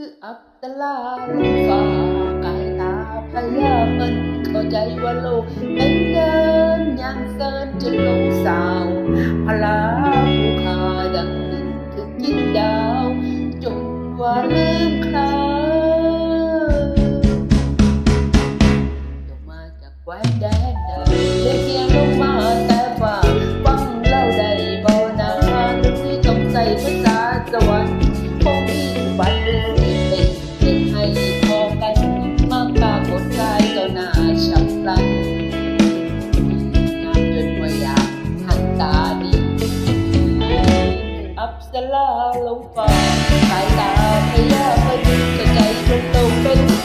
คืออับตลาลงฟ้ากายตาพยามันเข้าใจว่าโลกเป็นเดินอย่างเสินจนลงสาวพลาผู้ขาดังหนึ่งถึงกินดาว จนว่าลืมใคร สลาลงฟ้าสายตาพยาพยุงใจจนตกเป็น